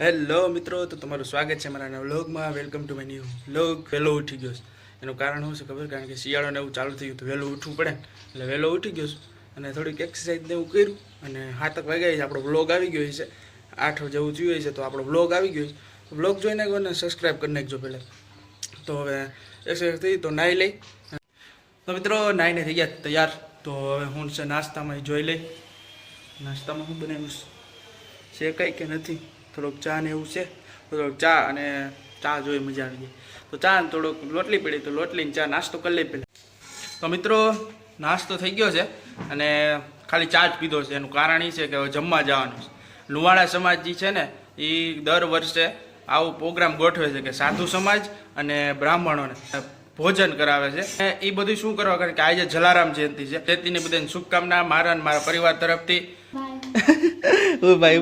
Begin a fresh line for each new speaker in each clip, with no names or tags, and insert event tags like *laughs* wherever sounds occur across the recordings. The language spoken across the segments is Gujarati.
હેલો મિત્રો, તો તમારું સ્વાગત છે મારા વ્લોગમાં. Welcome to my new vlog વહેલો ઉઠી ગયો એનું કારણ શું છે ખબર? કારણ કે શિયાળોને એવું ચાલુ થયું તો વહેલું ઉઠવું પડે એટલે વહેલો ઉઠી ગયો અને થોડીક એક્સરસાઇઝ ને એવું કર્યું અને હાથક વાગ્યા છે. આપણો વ્લોગ આવી ગયો છે. આઠ જેવું હોય છે તો આપણો વ્લોગ આવી ગયો છે. વ્લોગ જોઈ નાખો અને સબસ્ક્રાઈબ કરી નાખજો પહેલાં. તો હવે એક્સરસાઇઝ થઈ તો નાહી લઈ. તો મિત્રો નાહીને થઈ ગયા તૈયાર. તો હવે હું છે નાસ્તામાં જોઈ લઈ. નાસ્તામાં શું બનાવ્યું છે? છે કંઈ કે નથી? થોડોક ચા ને એવું છે. થોડોક ચા અને ચા જોઈ મજા આવી જાય. તો ચા ને થોડોક લોટલી પડી, તો લોટલીને ચા નાસ્તો કરી લઈ પહેલાં તો મિત્રો, નાસ્તો થઈ ગયો છે અને ખાલી ચા જ પીધો છે. એનું કારણ એ છે કે હવે જમવા જવાનું છે. લુવાણા સમાજ જે છે ને એ દર વર્ષે આવું પ્રોગ્રામ ગોઠવે છે કે સાધુ સમાજ અને બ્રાહ્મણોને ભોજન કરાવે છે. એ બધું શું કરવા? કારણ કે આજે જલારામ જયંતિ છે. તેથી બધાને શુભકામના મારા મારા પરિવાર તરફથી. ઓ ભાઈ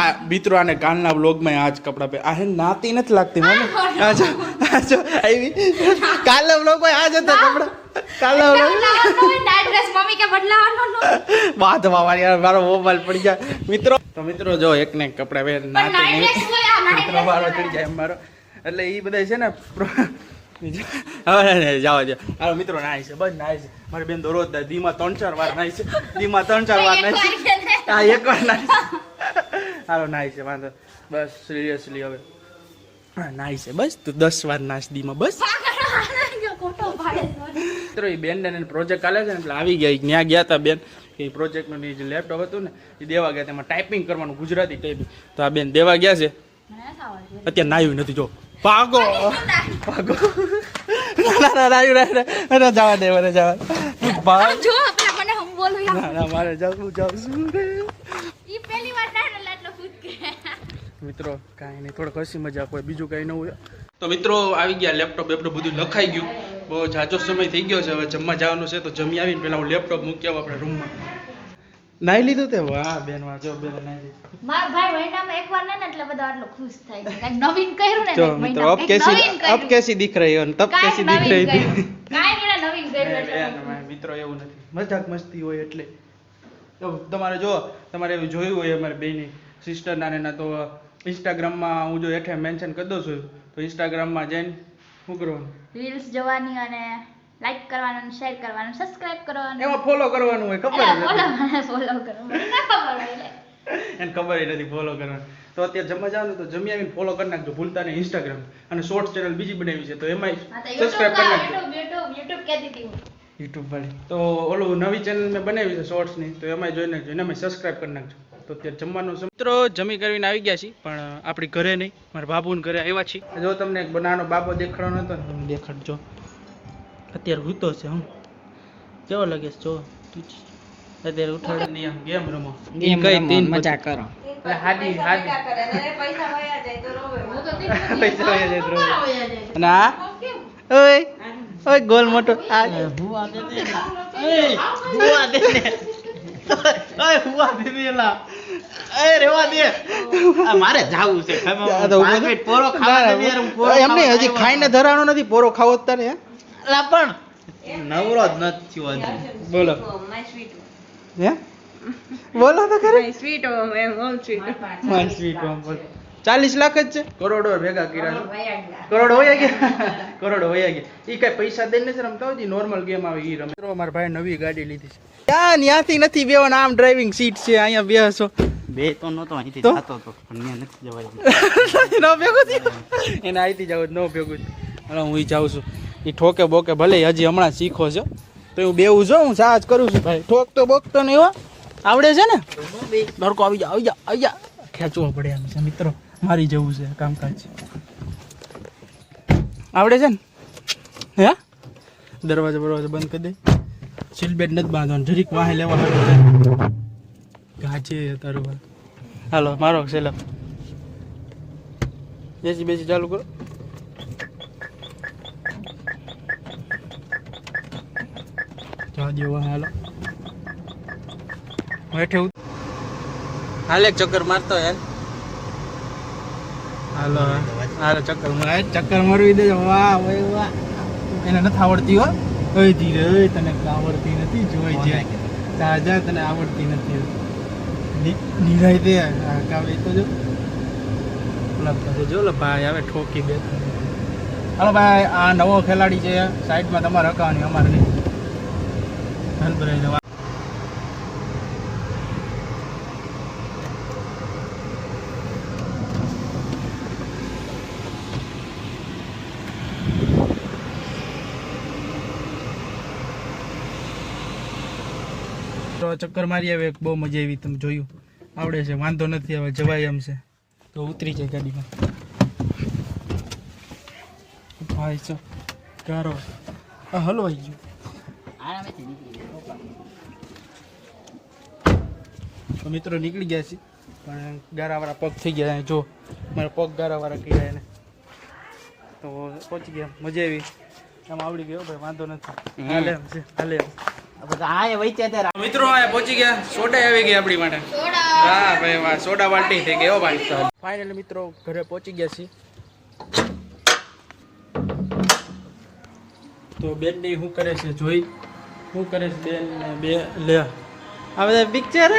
આ મિત્રો આને કાલના વ્લોગમાં આ જ કપડાં પહેર આ હે નાતી નથી લાગતી મને. આજો આજો આવી. કાલના વ્લોગમાં આ જ હતા કપડાં. કાલના વ્લોગ વાત વાવા યાર મારો મોબાઈલ પડી જાય મિત્રો તો મિત્રો જો એક ને એક કપડાં પહેર નાતી નહીં. મિત્રો મારો ચડી જાય એમ મારો. એટલે એ બધા છે ને હવે જાવા દે. હાલો મિત્રો નાય છે બસ નાય છે. મારી બેન તો રોજ. દીમાં ત્રણ ચાર વાર નાય છે. દીમાં ત્રણ ચાર વાર નાય છે. હા એક વાર નાય છે. હાલો નાય છે વાંધો બસ સિરિયસલી હવે. હા નાય છે બસ. તું દસ વાર નાશ દીમાં બસ. મિત્રો એ બેન ને પ્રોજેક્ટ ચાલે છે ને એટલે આવી ગયા. ત્યાં ગયા હતા બેન. એ પ્રોજેક્ટનું જે લેપટોપ હતું ને એ દેવા ગયા તેમાં ટાઈપિંગ કરવાનું ગુજરાતી ટાઈપિંગ તો આ બેન દેવા ગયા છે. અત્યારે નાયું નથી જો. ભાગો ભાગો ના ના ના નાયું ના ના ના જવા દે મને જવા. ભાગ ના ના મારે જવું જવું મિત્રો કાંઈ નહીં થોડો હસી મજાક હોય બીજું કાંઈ ન હોય. તો મિત્રો આવી ગયા લેપટોપ બેપટોપ બધું લખાઈ ગયું. બહુ જાજો સમય થઈ ગયો છે હવે જમવા જવાનું છે તો જમી આવીને પેલા હું લેપટોપ મૂકી આવું આપણે રૂમમાં નાઈ લીધું તે? વાહ બેન વાહ બેન નાઈ
માર ભાઈ મહિનામાં એકવાર ના એટલે બધો આટલો ખુશ થાય છે. નવીન કર્યું ને
જો મિત્રો અબ
કેસી અબ
કેસી
દીખ
રહી હો તબ કેસી દીખ રહી
હતી
કાઈ મેરા
નવીન કર્યું એટલે
મિત્રો એવું નથી. મજાક મસ્તી હોય એટલે. તો તમારે જો તમારે એવું જોયું હોય અમારી બેની. સિસ્ટર ના ના તો ઇન્સ્ટાગ્રામમાં હું જો એઠે મેન્શન કરી દઉં છું. તો ઇન્સ્ટાગ્રામમાં જઈને શું કરવાનું?
રીલ્સ જોવાની અને લાઈક કરવાનું શેર કરવાનું સબસ્ક્રાઇબ કરવાનું.
એમાં ફોલો કરવાનું હોય ખબર
અલા,
ફોલો
follow મને follow કરો ના ખબર હોય
એને ખબર નથી ફોલો કરવાનું. તો અત્યારે જમવા જવાનું તો જમી આવીને ફોલો કરી નાખજો ભૂલતા નહીં ઇન્સ્ટાગ્રામ અને શોર્ટ ચેનલ બીજી બનાવી છે તો એમાં સબસ્ક્રાઇબ કરી નાખજો.
યુટ્યુબ યુટ્યુબ YouTube કહેતી હતી હું.
યુટ્યુબ વાળી. તો ઓલું નવી ચેનલ મેં બનાવી છે શોર્ટ્સની તો એમાં જોઈ નાખજો એનામાં સબસ્ક્રાઇબ કરી નાખજો. તો અત્યારે જમવાનું છે મિત્રો જમી કરીને આવી ગયા છીએ પણ આપણી ઘરે નહીં મારા બાબુને ઘરે આવ્યા છીએ. જો તમને એક નાનો બાબો દેખાડવાનો હતો તમે દેખાડજો. અત્યારે હૂતો છે હું. કેવો લાગે છે? જો અત્યારે ઉઠાડે. આમ ગેમ રમો.
ગેમ
કઈ તીન
મજા કરો.
એટલે હાદી હાદી. પૈસા વયા જાય તો રોવે. *laughs* ના ઓય ઓય ગોલ મોટો. આ
હુવા દે દે. એ હુવા દે દે. ઓય હુવા દે દે લા એ રેવા દે. મારે જાવું છે પાંચ મિનિટ પોરો ખાવા દે યાર હું પોરો
એમ નહીં હજી ખાઈને. ધરાણો નથી પોરો ખાવો તારે હે?
લા પણ. નવરો જ નથી થયો હજી
બોલો. હે? બોલો તો ખરી. માય સ્વીટ હોમ ચાલીસ લાખ જ છે? કરોડો ભેગા કર્યા છે. કરોડ હોય ગયા. કરોડ હોય ગયા. ઈ કઈ પૈસા દઈને છે રમતા હોય નોર્મલ ગેમ આવે ઈ રમે. મિત્રો મારા ભાઈ નવી ગાડી લીધી છે. ત્યાં ત્યાંથી નથી બેવાનો આમ ડ્રાઇવિંગ સીટ છે અહીંયા બેસો
બે તો નતો અહીંથી
તો?
જાતો તો પણ નથી જવાય. *laughs*
ન ભેગું થયું? એને અહીંથી જાવ ન ભેગું થયું. હાલો હું ઈ જાઉં છું. એ ઠોકે બોકે ભલે હજી હમણાં શીખો છો. તો હું બેવું જો હું સાજ કરું છું. ભાઈ ઠોકતો બોકતો નહીં હો. આવડે છે ને? દડકો આવી જા આવી જા આવી જા. ખેંચવો પડે એમ છે, મિત્રો. મારી જવું છે, કામકાજ. આવડે છે ને? હે? દરવાજો, બરવાજા બંધ કરી દે. સીલબેટ નથી બાંધવાનું, જરીક વાહે લેવા માટે ગાજે તારું હાલો, મારો સેલપ બેસી બેસી, ચાલુ કરો. જવા દો વાહ હાલો. હેઠે હાલે ચક્કર મારતો યાર હાલો હાલો ચક્કર માર. ચક્કર મારવી દેજો વાહ ભાઈ વાહ. એને નથી આવડતી હો. ઓય ધીરે તને આવડતી નથી જોઈ જાય જા જા તને આવડતી નથી. નિરાય દે. કાવે તો જો. જો ભાઈ હવે ઠોકી બે હાલો ભાઈ આ નવો ખેલાડી છે. સાઈડમાં તમારે હકાવાની અમારે નહીં. ભરાઈ જવા ચક્કર મારી આવે બહુ મજા આવી તમે જોયું. આવડે છે, વાંધો નથી આવે જવાય એમ છે. તો ઉતરી જાય ગાડીમાં. ભાઈ ચો ગારો. હલવાઈ ગયું
આરામેથી નીકળી ગયો.
તો મિત્રો નીકળી ગયા છે પણ ગારાવાળા પગ થઈ ગયા જો મારા પગ ગારાવાળા કર્યા એને. તો પહોંચી ગયા. મજા આવી. આમ આવડી ગયો ભાઈ વાંધો નથી. હાલે એમ છે હાલે એમ.
આ બધા આયા વચ્ચે ત્યારે
મિત્રો પહોંચી ગયા. સોડા આવી ગઈ આપણી માટે. હા ભાઈ વાહ. સોડા વાટી થઈ ગઈ ભાઈ. ફાઇનલી મિત્રો ઘરે પહોંચી ગયા છીએ. તો બેનની શું કરે છે? જોઈ? શું કરે છે બેન બે? લે. આ બધા પિક્ચર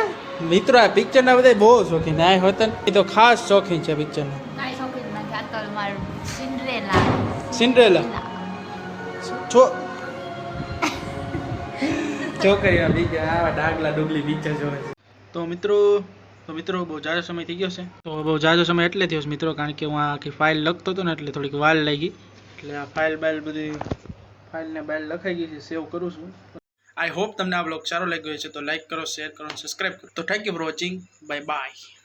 મિત્રો આ પિક્ચર ના બધા બહુ શોખીન આ હોતન એ તો ખાસ શોખીન છે પિક્ચર ના.
કાંઈ શોખીન આ તો સિન્ડ્રેલા.
સિન્ડ્રેલા? છો *laughs* છોકરીઓ બીજા આવા ડાગલા ડુગલી પિક્ચર જોવે તો મિત્રો તો મિત્રો બહુ જાજો સમય થઈ ગયો છે. તો બહુ જાજો સમય એટલે થયો છે મિત્રો કારણ કે હું આખી ફાઇલ લખતો હતો ને એટલે થોડીક વાર લાગી. એટલે આ ફાઇલ બાઇલ બધી ફાઇલ ને બાઇલ લખાઈ ગઈ છે સેવ કરું છું. આઈ હોપ તમને આ બ્લોગ સારો લાગ્યો છે તો લાઇક કરો, શેર કરો સબસ્ક્રાઈબ કરો. તો thank you for watching bye bye